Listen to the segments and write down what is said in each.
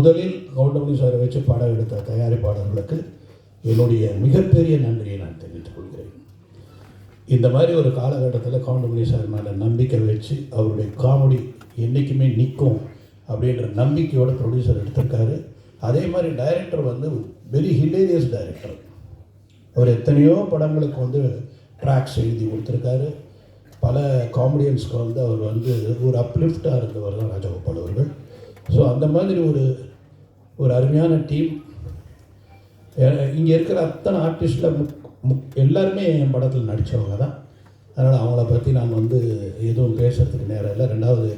முதலில் கவுண்டமணி சாரை வச்சு படம் எடுத்த தயாரிப்பாளர்களுக்கு என்னுடைய மிகப்பெரிய நன்றியை நான் தெரிவித்துக் கொள்கிறேன். இந்த மாதிரி ஒரு காலகட்டத்தில் கவுண்டமணி சார் மேலே நம்பிக்கை வச்சு அவருடைய காமெடி என்றைக்குமே நிற்கும் அப்படின்ற நம்பிக்கையோட ப்ரொடியூசர் எடுத்திருக்காரு. அதே மாதிரி டைரக்டர் வந்து வெரி ஹிலேரியஸ் டைரக்டர் அவர் எத்தனையோ படங்களுக்கு வந்து ட்ராக்ஸ் எழுதி கொடுத்துருக்காரு. பல காமெடியன்ஸ்க்கு வந்து அவர் வந்து ஒரு அப்லிஃப்டாக இருந்தவர் தான் ராஜகோபால் அவர்கள். ஸோ அந்த மாதிரி ஒரு ஒரு அருமையான டீம் இங்கே இருக்கிற அத்தனை ஆர்டிஸ்டில் முக் முக் எல்லாருமே என் படத்தில் நடித்தவங்க தான். அதனால் அவங்கள பற்றி நான் வந்து எதுவும் பேசுகிறதுக்கு நேரம் இல்லை. ரெண்டாவது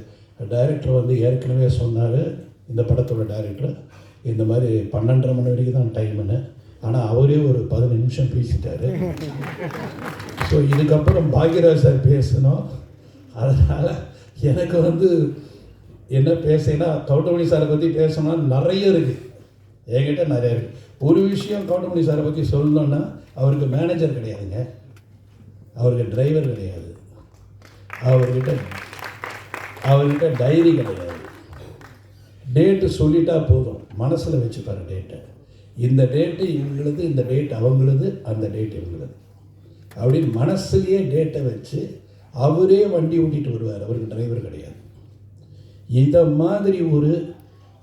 டைரக்டர் வந்து ஏற்கனவே சொன்னார் இந்த படத்தோட டைரக்டர் இந்த மாதிரி பன்னெண்டரை மணி வரைக்கும் தான் டைம்னு ஆனால் அவரே ஒரு பதினஞ்சு நிமிஷம் பேசிட்டார். ஸோ இதுக்கப்புறம் பாக்யராஜ் சார் பேசணும். அதனால் எனக்கு வந்து என்ன பேசினா கவுண்டமணி சாரை பற்றி பேசணும்னா நிறைய இருக்குது என்கிட்ட நிறைய இருக்குது ஒரு விஷயம் கவுண்டமணி சாரை பற்றி சொல்லணுன்னா அவருக்கு மேனேஜர் கிடையாதுங்க. அவருக்கு டிரைவர் கிடையாது. அவர்கிட்ட அவர்கிட்ட டைரி கிடையாது. டேட்டு சொல்லிட்டா போதும். மனசில் வச்சுப்பாரு டேட்டை இந்த டேட்டு இவங்களது இந்த டேட் அவங்களது அந்த டேட் இவங்களது. அப்படின்னு மனசுலேயே டேட்டை வச்சு அவரே வண்டி ஓட்டிகிட்டு வருவார். அவருக்கு டிரைவர் கிடையாது. இந்த மாதிரி ஒரு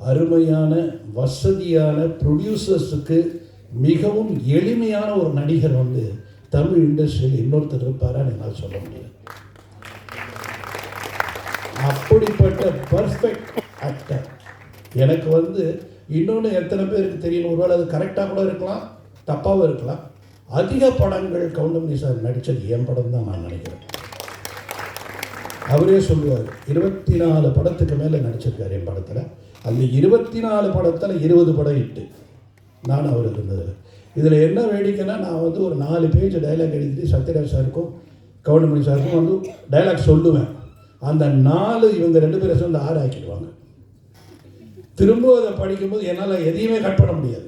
அருமையான வசதியான ப்ரொடியூசர்ஸுக்கு மிகவும் எளிமையான ஒரு நடிகர் வந்து தமிழ் இண்டஸ்ட்ரியில் இன்னொருத்தர் இருப்பாரான்னு என்னால் சொல்ல முடியாது. அப்படிப்பட்ட பர்ஃபெக்ட் ஆக்டர் எனக்கு வந்து இன்னொன்று எத்தனை பேருக்கு தெரியும்? ஒருவேளை அது கரெக்டாக கூட இருக்கலாம் தப்பாகவும் இருக்கலாம். அதிக படங்கள் கவுண்டமணி சார் நடித்தது என் படம் தான் நான் நினைக்கிறேன். அவரே சொல்லுவார் இருபத்தி நாலு படத்துக்கு மேலே நடிச்சிருக்காரு என் படத்தில். அந்த இருபத்தி நாலு படத்தில் இருபது படம் இட்டு நான் அவர் இருந்தது. இதில் என்ன வேடிக்கைன்னா நான் வந்து ஒரு நாலு பேஜ் டைலாக் எழுதிட்டு சத்யராஜ் சாருக்கும் கவுண்டமணி சாருக்கும் வந்து டைலாக் சொல்லுவேன். அந்த நாலு இவங்க ரெண்டு பேரும் சேர்ந்து ஆறு ஆக்கிடுவாங்க. திரும்ப அதை படிக்கும்போது என்னால் எதையுமே கட் பண்ண முடியாது.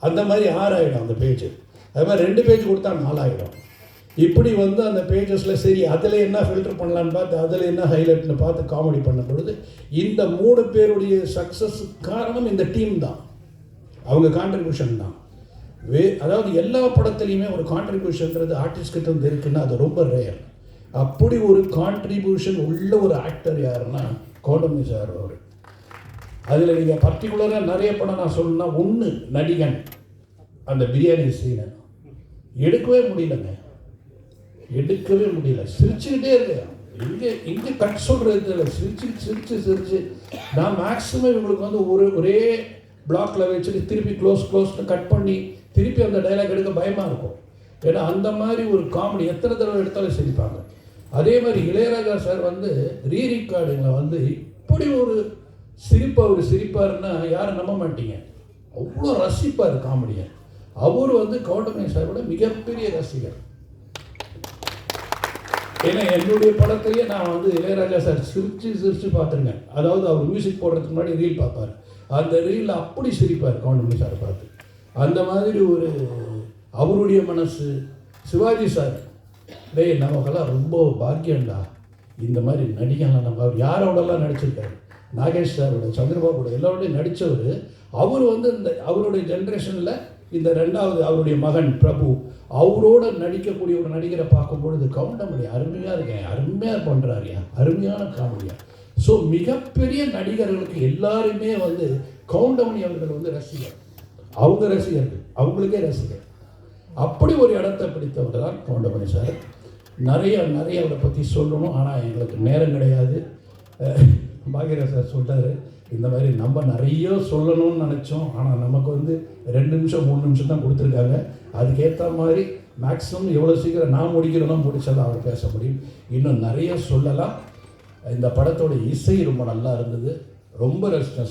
அந்த மாதிரி ஆறாயிடும் அந்த பேஜ். அது மாதிரி ரெண்டு பேஜ் கொடுத்தா நாலாயிடும். இப்படி வந்து அந்த பேஜஸில் சரி அதில் என்ன ஃபில்டர் பண்ணலான்னு பார்த்து அதில் என்ன ஹைலைட்னு பார்த்து காமெடி பண்ணும் பொழுது இந்த மூணு பேருடைய சக்ஸஸ் காரணம் இந்த டீம் தான். அவங்க கான்ட்ரிபியூஷன் தான். வே அதாவது எல்லா படத்துலையுமே ஒரு கான்ட்ரிபியூஷன்ன்றது ஆர்டிஸ்ட் கிட்ட வந்து இருக்குன்னா அது ரொம்ப ரேர் அப்படி ஒரு கான்ட்ரிபியூஷன் உள்ள ஒரு ஆக்டர் யாருன்னா கோடமி சார் அவர். அதில் நீங்கள் பர்டிகுலராக நிறைய படம் நான் சொல்லணும்னா ஒன்று நடிகன் அந்த பிரியாணி சீனை எடுக்கவே முடியலங்க. எடுக்கவே முடியல. சிரிச்சுக்கிட்டே இருக்கேன் இங்கே இங்கே கட் சொல்கிறது இல்லை சிரிச்சு சிரிச்சு சிரிச்சு. நான் மேக்ஸிமம் இவங்களுக்கு வந்து ஒரு ஒரே பிளாக்ல வச்சுட்டு திருப்பி க்ளோஸ் க்ளோஸ்னு கட் பண்ணி திருப்பி அந்த டைலாக் எடுக்க பயமாக இருக்கும். ஏன்னா அந்த மாதிரி ஒரு காமெடி எத்தனை தடவை எடுத்தாலும் சிரிப்பாங்க. அதே மாதிரி இளையராஜா சார் வந்து ரீ ரெக்கார்டிங்கில் வந்து இப்படி ஒரு சிரிப்பாக அவர் சிரிப்பாருன்னா யாரும் நம்ப மாட்டீங்க. அவ்வளோ ரசிப்பார் காமெடியை அவர் வந்து கவுண்டமணி சாரோட மிகப்பெரிய ரசிகர். ஏன்னா என்னுடைய படத்தையே நான் வந்து இளையராஜா சார் சிரித்து சிரித்து பார்த்துருக்கேன் அதாவது அவர் மியூசிக் போடுறதுக்கு முன்னாடி ரீல் பார்ப்பார். அந்த ரீலில் அப்படி சிரிப்பார் கவுண்டமணி சார் பார்த்து. அந்த மாதிரி ஒரு அவருடைய மனசு. சிவாஜி சார் டேய் நமக்கெல்லாம் ரொம்ப பாக்கியம்டா. இந்த மாதிரி நடிகலாம் நம்ம அவர் யாரோடலாம் நடிச்சிருக்காரு? நாகேஷ் சாரோட சந்திரபாபுட எல்லாரோடையும் நடித்தவர் அவர் வந்து இந்த அவருடைய ஜென்ரேஷனில் இந்த ரெண்டாவது அவருடைய மகன் பிரபு அவரோட நடிக்கக்கூடிய ஒரு நடிகரை பார்க்கும் பொழுது கவுண்டமணி அருமையாக இருக்கேன் அருமையாக பண்ணுறாருயா அருமையான காமெடியா ஸோ மிகப்பெரிய நடிகர்களுக்கு எல்லாருமே வந்து கவுண்டமணி அவர்கள் வந்து ரசிகர். அவங்க ரசிகர்கள். அவங்களுக்கே ரசிகர். அப்படி ஒரு இடத்தை பிடித்தவர் தான் கவுண்டமணி சார். நிறைய நிறைய அவரை பற்றி சொல்லணும். ஆனால் எங்களுக்கு நேரம் கிடையாது. அஹ் சார் சொல்லிட்டாரு இந்த மாதிரி நம்ம நிறைய சொல்லணும்னு நினச்சோம். ஆனால் நமக்கு வந்து ரெண்டு நிமிஷம் மூணு நிமிஷம் தான் கொடுத்துருக்காங்க. அதுக்கேற்ற மாதிரி மேக்ஸிமம் எவ்வளோ சீக்கிரம் நான் முடிக்கிறேனோ முடிச்சாலும் அவர் பேச முடியும். இன்னும் நிறைய சொல்லலாம். இந்த படத்தோட இசை ரொம்ப நல்லா இருந்தது. ரொம்ப ரசித்தேன்